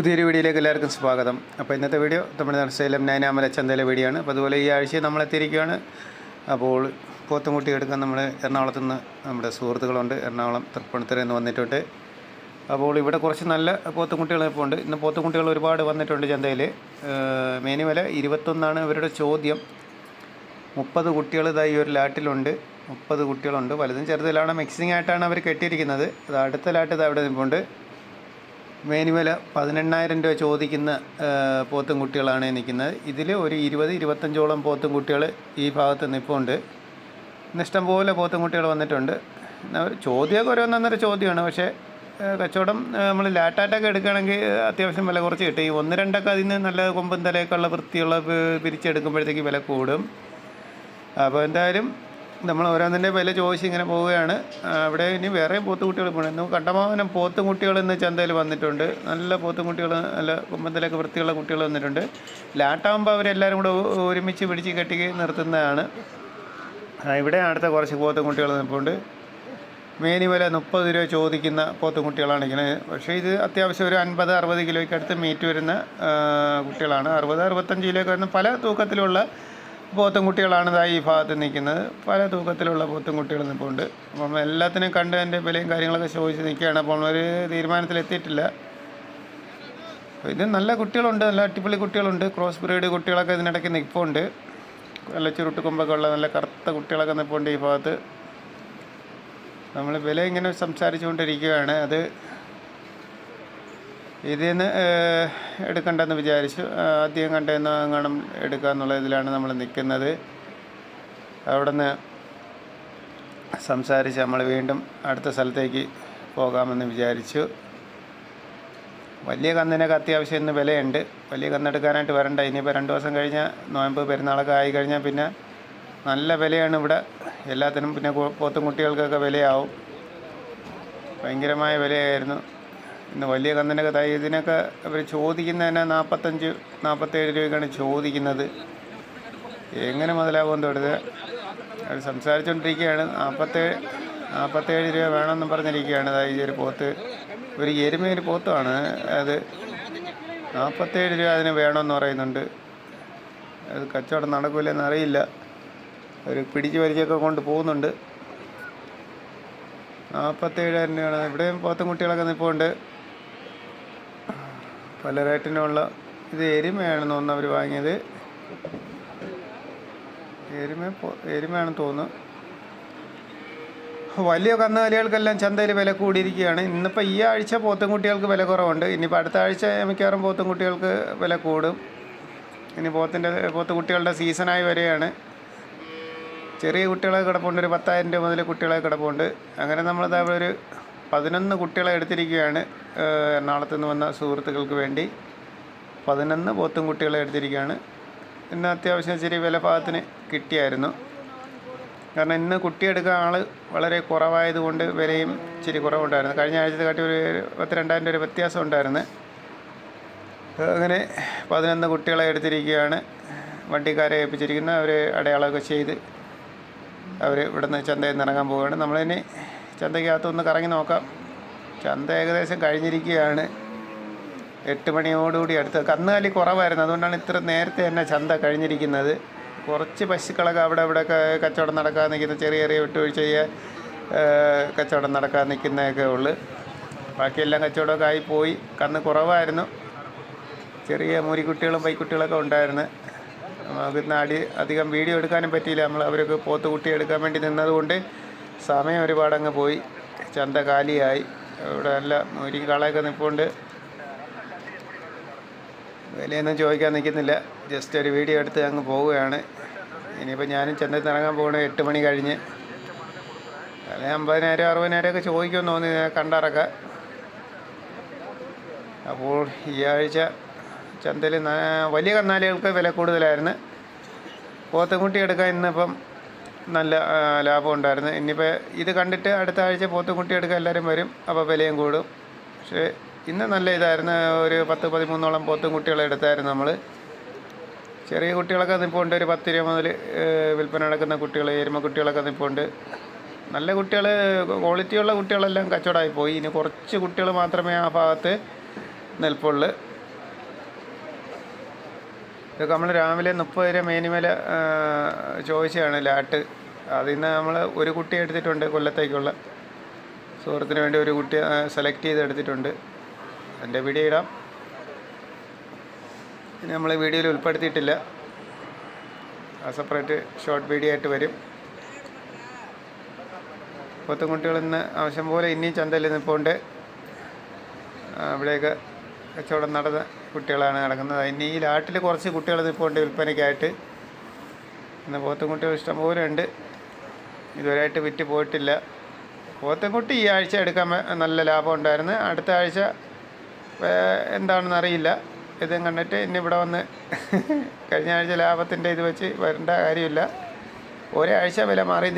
പുതിയൊരു വീഡിയോയിലേക്ക് എല്ലാവർക്കും സ്വാഗതം. അപ്പോൾ ഇന്നത്തെ വീഡിയോ തമിഴ്നാട് സേലം നൈനാമല ചന്തയിലെ വീഡിയോ ആണ്. അപ്പോൾ അതുപോലെ ഈ ആഴ്ച നമ്മളെത്തിയിരിക്കുകയാണ് അപ്പോൾ പോത്തുംകുട്ടി എടുക്കാൻ നമ്മൾ എറണാകുളത്ത് നിന്ന് നമ്മുടെ സുഹൃത്തുക്കളുണ്ട്. എറണാകുളം തൃപ്പൂണിത്തുറയിൽ നിന്ന് വന്നിട്ടുണ്ട്. അപ്പോൾ ഇവിടെ കുറച്ച് നല്ല പോത്തുംകുട്ടികൾ ഇപ്പോൾ ഉണ്ട്. ഇന്ന് പോത്തുംകുട്ടികൾ ഒരുപാട് വന്നിട്ടുണ്ട് ചന്തയിൽ. മെയിൻ വില ഇരുപത്തൊന്നാണ് ഇവരുടെ ചോദ്യം. മുപ്പത് കുട്ടികൾ ഇതാ ഈ ഒരു ലാട്ടിലുണ്ട്. മുപ്പത് കുട്ടികളുണ്ട്. വലുതും ചെറുതിലാണ് മിക്സിംഗ് ആയിട്ടാണ് അവർ കെട്ടിയിരിക്കുന്നത്. അത് അടുത്ത ലാട്ട് ഇത് അവിടെ നിൽപ്പുണ്ട് വില പതിനെണ്ണായിരം രൂപ ചോദിക്കുന്ന പോത്തും കുട്ടികളാണ് നിൽക്കുന്നത്. ഇതിൽ ഒരു ഇരുപത് ഇരുപത്തഞ്ചോളം പോത്തും കുട്ടികൾ ഈ ഭാഗത്ത് നിൽപ്പുണ്ട്. ഇന്നിഷ്ടം ഇഷ്ടംപോലെ പോത്തും കുട്ടികൾ വന്നിട്ടുണ്ട്. ചോദ്യമൊക്കെ ഓരോന്നൊന്നര ചോദ്യമാണ്. പക്ഷേ കച്ചവടം നമ്മൾ ലാറ്റാറ്റൊക്കെ എടുക്കുകയാണെങ്കിൽ അത്യാവശ്യം വില കുറച്ച് കിട്ടും. ഈ ഒന്ന് രണ്ടൊക്കെ അതിന് നല്ല കൊമ്പും തലയൊക്കെ ഉള്ള വൃത്തിയുള്ള പിരിച്ചെടുക്കുമ്പോഴത്തേക്ക് വില കൂടും. അപ്പോൾ എന്തായാലും നമ്മൾ ഓരോന്നിന്റെ വില ചോദിച്ച് ഇങ്ങനെ പോവുകയാണ്. അവിടെ ഇനി വേറെ പോത്തുകുട്ടികൾ പോകണം ഇന്ന് കണ്ടമാനം പോത്തുകുട്ടികൾ ഇന്ന് ചന്തയിൽ വന്നിട്ടുണ്ട്. നല്ല പോത്തുകുട്ടികൾ നല്ല കുമ്പത്തിലൊക്കെ വൃത്തിയുള്ള കുട്ടികൾ വന്നിട്ടുണ്ട്. ലാട്ടാകുമ്പോൾ അവരെല്ലാവരും കൂടെ ഒരുമിച്ച് പിടിച്ച് കെട്ടി നിർത്തുന്നതാണ്. ഇവിടെ അടുത്ത കുറച്ച് പോത്തുകുട്ടികൾ നിൽപ്പുണ്ട് മേനി വില മുപ്പത് രൂപ ചോദിക്കുന്ന പോത്തുകുട്ടികളാണ് ഇങ്ങനെ. പക്ഷേ ഇത് അത്യാവശ്യം ഒരു അൻപത് അറുപത് കിലോയ്ക്ക് അടുത്ത് മീറ്റ് വരുന്ന കുട്ടികളാണ്. അറുപത് അറുപത്തഞ്ച് കിലോയ്ക്ക് വരുന്ന പല തൂക്കത്തിലുള്ള പോത്തും കുട്ടികളാണ് ഇതാ ഈ ഭാഗത്ത് നിൽക്കുന്നത്. പല തൂക്കത്തിലുള്ള പോത്തും കുട്ടികൾ നിൽപ്പുണ്ട് അപ്പം എല്ലാത്തിനും കണ്ട് അതിന്റെ വിലയും കാര്യങ്ങളൊക്കെ ചോദിച്ച് നിൽക്കുകയാണ്. അപ്പോൾ ഒരു തീരുമാനത്തിലെത്തിയിട്ടില്ല. ഇത് നല്ല കുട്ടികളുണ്ട്. നല്ല അടിപൊളി കുട്ടികളുണ്ട്. ക്രോസ് ബ്രീഡ് കുട്ടികളൊക്കെ ഇതിനിടയ്ക്ക് നിൽപ്പുണ്ട് നല്ല ചുരുട്ട് കൊമ്പൊക്കെ ഉള്ള നല്ല കറുത്ത കുട്ടികളൊക്കെ നിൽപ്പുണ്ട് ഈ ഭാഗത്ത്. നമ്മൾ വില ഇങ്ങനെ സംസാരിച്ചുകൊണ്ടിരിക്കുകയാണ്. അത് ഇതിൽ നിന്ന് എടുക്കണ്ടെന്ന് വിചാരിച്ചു. ആദ്യം കണ്ടെന്ന് എങ്ങാനും എടുക്കുക എന്നുള്ള ഇതിലാണ് നമ്മൾ നിൽക്കുന്നത്. അവിടെ നിന്ന് സംസാരിച്ച് നമ്മൾ വീണ്ടും അടുത്ത സ്ഥലത്തേക്ക് പോകാമെന്ന് വിചാരിച്ചു. വലിയ കന്നിനൊക്കെ അത്യാവശ്യം ഇന്ന് വിലയുണ്ട്. വലിയ കന്നെടുക്കാനായിട്ട് വരണ്ട. ഇനിയിപ്പോൾ രണ്ട് ദിവസം കഴിഞ്ഞാൽ നോയമ്പ് പെരുന്നാളൊക്കെ ആയി കഴിഞ്ഞാൽ പിന്നെ നല്ല വിലയാണ് ഇവിടെ. എല്ലാത്തിനും പിന്നെ പോത്തും കുട്ടികൾക്കൊക്കെ വിലയാവും. ഭയങ്കരമായ വിലയായിരുന്നു. ഇന്ന് വലിയ കന്നിനൊക്കെ തൈ ഇതിനൊക്കെ അവർ ചോദിക്കുന്നതന്നെ നാൽപ്പത്തഞ്ച് നാൽപ്പത്തേഴ് രൂപയ്ക്കാണ് ചോദിക്കുന്നത്. എങ്ങനെ മുതലാകുമെന്ന് തൊടുത് അവർ സംസാരിച്ചുകൊണ്ടിരിക്കുകയാണ് നാൽപ്പത്തേഴ് നാൽപ്പത്തേഴ് രൂപ വേണമെന്ന് പറഞ്ഞിരിക്കുകയാണ്. ഈ ഒരു പോത്ത്. ഒരു എരുമയൊരു പോത്തുമാണ് അത്. നാൽപ്പത്തേഴ് രൂപ അതിന് വേണമെന്ന് പറയുന്നുണ്ട്. അത് കച്ചവടം നടക്കില്ലെന്ന് അറിയില്ല. അവർ പിടിച്ച് വലിച്ചൊക്കെ കൊണ്ട് പോകുന്നുണ്ട്. നാൽപ്പത്തേഴായിരം രൂപയാണ്. ഇവിടെയും പോത്തും കുട്ടികളൊക്കെ നിൽപ്പുണ്ട് പല റേറ്റിനുള്ള ഇത് എരുമയാണെന്ന് തോന്നുന്നു അവർ വാങ്ങിയത്. എരുമ എരുമയാണെന്ന് തോന്നുന്നു. വലിയ കന്നുകാലികൾക്കെല്ലാം ചന്തയിൽ വില കൂടിയിരിക്കുകയാണ്. ഇന്നിപ്പോൾ ഈ ആഴ്ച പോത്തൻകുട്ടികൾക്ക് വില കുറവുണ്ട്. ഇനിയിപ്പോൾ അടുത്ത ആഴ്ച മിക്കവാറും പോത്തൻകുട്ടികൾക്ക് വില കൂടും. ഇനി പോത്തിന്റെ പോത്തുകുട്ടികളുടെ സീസണായി വരെയാണ് ചെറിയ കുട്ടികളെ കിടപ്പുണ്ട്. ഒരു പത്തായിരം രൂപ മുതൽ കുട്ടികളെ കിടപ്പുണ്ട്. അങ്ങനെ നമ്മളിതാ ഒരു പതിനൊന്ന് കുട്ടികളെ എടുത്തിരിക്കുകയാണ് എറണാകുളത്ത് നിന്ന് വന്ന സുഹൃത്തുക്കൾക്ക് വേണ്ടി. പതിനൊന്ന് പോത്തും കുട്ടികളെ എടുത്തിരിക്കുകയാണ്. ഇന്ന് അത്യാവശ്യം ഇച്ചിരി വില ഭാഗത്തിന് കിട്ടിയായിരുന്നു. കാരണം ഇന്ന് കുട്ടിയെടുക്കാൻ ആൾ വളരെ കുറവായതുകൊണ്ട് വിലയും ഇച്ചിരി കുറവുണ്ടായിരുന്നു. കഴിഞ്ഞ ആഴ്ചത്തെ കാട്ടി ഒരു പത്തിരണ്ടായിരം രൂപ വ്യത്യാസം ഉണ്ടായിരുന്നു. അങ്ങനെ പതിനൊന്ന് കുട്ടികളെ എടുത്തിരിക്കുകയാണ്. വണ്ടിക്കാരെ ഏൽപ്പിച്ചിരിക്കുന്ന. അവർ അടയാളമൊക്കെ ചെയ്ത് അവർ ഇവിടുന്ന് ചന്തയിൽ നിന്ന് ഇറങ്ങാൻ പോവുകയാണ്. നമ്മളിനി ചന്തയ്ക്കകത്തൊന്ന് കറങ്ങി നോക്കാം. ചന്ത ഏകദേശം കഴിഞ്ഞിരിക്കുകയാണ്. എട്ട് മണിയോടുകൂടി അടുത്ത് കന്നുകാലി കുറവായിരുന്നു. അതുകൊണ്ടാണ് ഇത്ര നേരത്തെ തന്നെ ചന്ത കഴിഞ്ഞിരിക്കുന്നത്. കുറച്ച് പശുക്കളൊക്കെ അവിടെ ഇവിടെയൊക്കെ കച്ചവടം നടക്കാൻ നിൽക്കുന്ന ചെറിയ ചെറിയ വിട്ടുവീഴ്ച ചെയ്യാൻ കച്ചവടം നടക്കാൻ നിൽക്കുന്നതൊക്കെ ഉള്ളു. ബാക്കിയെല്ലാം കച്ചവടമൊക്കെ ആയി പോയി കന്ന് കുറവായിരുന്നു. ചെറിയ മൂരിക്കുട്ടികളും പൈക്കുട്ടികളൊക്കെ ഉണ്ടായിരുന്നു. നമുക്ക് അടി അധികം വീഡിയോ എടുക്കാനും പറ്റിയില്ല. നമ്മൾ അവരൊക്കെ പോത്ത് കുട്ടി എടുക്കാൻ വേണ്ടി നിന്നതുകൊണ്ട് സമയം ഒരുപാട് അങ്ങ് പോയി. ചന്ത കാലിയായി. ഇവിടെ നല്ല മൂരി കാളയൊക്കെ നിൽപ്പുണ്ട് വിലയൊന്നും ചോദിക്കാൻ നിൽക്കുന്നില്ല. ജസ്റ്റ് ഒരു വീഡിയോ എടുത്ത് അങ്ങ് പോവുകയാണ്. ഇനിയിപ്പോൾ ഞാനും ചന്തയിൽ ഇറങ്ങാൻ പോകണേ എട്ട് മണി കഴിഞ്ഞ്. അല്ലെങ്കിൽ അമ്പതിനായിരം അറുപതിനായിരം ഒക്കെ ചോദിക്കുമെന്ന് തോന്നി കണ്ടറക്ക അപ്പോൾ ഈ ആഴ്ച ചന്തയിൽ വലിയ കന്നാലികൾക്ക് വില കൂടുതലായിരുന്നു. പോത്തുംകുട്ടി എടുക്കാൻ ഇന്നിപ്പം നല്ല ലാഭം ഉണ്ടായിരുന്നു. ഇനിയിപ്പോൾ ഇത് കണ്ടിട്ട് അടുത്ത ആഴ്ച പോത്തുംകുട്ടി എടുക്കാൻ എല്ലാവരും വരും. അപ്പോൾ വിലയും കൂടും. പക്ഷേ ഇന്ന് നല്ല ഇതായിരുന്നു. ഒരു പത്ത് പതിമൂന്നോളം പോത്തും കുട്ടികളെ എടുത്തായിരുന്നു നമ്മൾ ചെറിയ കുട്ടികളൊക്കെ നിൽപ്പുണ്ട് ഒരു പത്ത് രൂപ മുതൽ വിൽപ്പന നടക്കുന്ന കുട്ടികൾ എരുമ കുട്ടികളൊക്കെ നിൽപ്പുണ്ട് നല്ല കുട്ടികൾ ക്വാളിറ്റിയുള്ള കുട്ടികളെല്ലാം കച്ചവടമായി പോയി. ഇനി കുറച്ച് കുട്ടികൾ മാത്രമേ ആ ഭാഗത്ത് നിൽപ്പുള്ളൂ. ഇതൊക്കെ നമ്മൾ രാവിലെ മുപ്പത് രൂപ മേനിമല ചോദിച്ചതാണ് ലാട്ട്. അതിൽ നിന്ന് നമ്മൾ ഒരു കുട്ടി എടുത്തിട്ടുണ്ട് കൊല്ലത്തേക്കുള്ള. സുഹൃത്തിന് വേണ്ടി ഒരു കുട്ടി സെലക്ട് ചെയ്ത് എടുത്തിട്ടുണ്ട്. എന്റെ വീഡിയോ ഇടാം. ഇനി നമ്മൾ വീഡിയോയിൽ ഉൾപ്പെടുത്തിയിട്ടില്ല. സെപ്പറേറ്റ് ഷോർട്ട് വീഡിയോ ആയിട്ട് വരും. പോത്തുംകുട്ടികൾ ഇന്ന് ആവശ്യം പോലെ ഇനിയും ചന്തയിൽ നിൽപ്പുണ്ട്. അവിടെയൊക്കെ കച്ചവടം നടന്ന കുട്ടികളാണ് നടക്കുന്നത്. ഇനി ഈ ലാട്ടിൽ കുറച്ച് കുട്ടികൾ നിൽപ്പുണ്ട് വിൽപ്പനയ്ക്കായിട്ട്. ഇന്ന് പോത്തുംകുട്ടികൾ ഇഷ്ടംപോലെ ഉണ്ട്. ഇതുവരെയായിട്ട് വിറ്റ് പോയിട്ടില്ല. പോത്തൻകുട്ടി ഈ ആഴ്ച എടുക്കാൻ നല്ല ലാഭം ഉണ്ടായിരുന്നു. അടുത്ത ആഴ്ച എന്താണെന്ന് അറിയില്ല. ഇതും കണ്ടിട്ട് ഇനി ഇവിടെ വന്ന് കഴിഞ്ഞ ആഴ്ച ലാഭത്തിന്റെ ഇത് വെച്ച് വരേണ്ട കാര്യമില്ല. ഒരാഴ്ച വില മാറി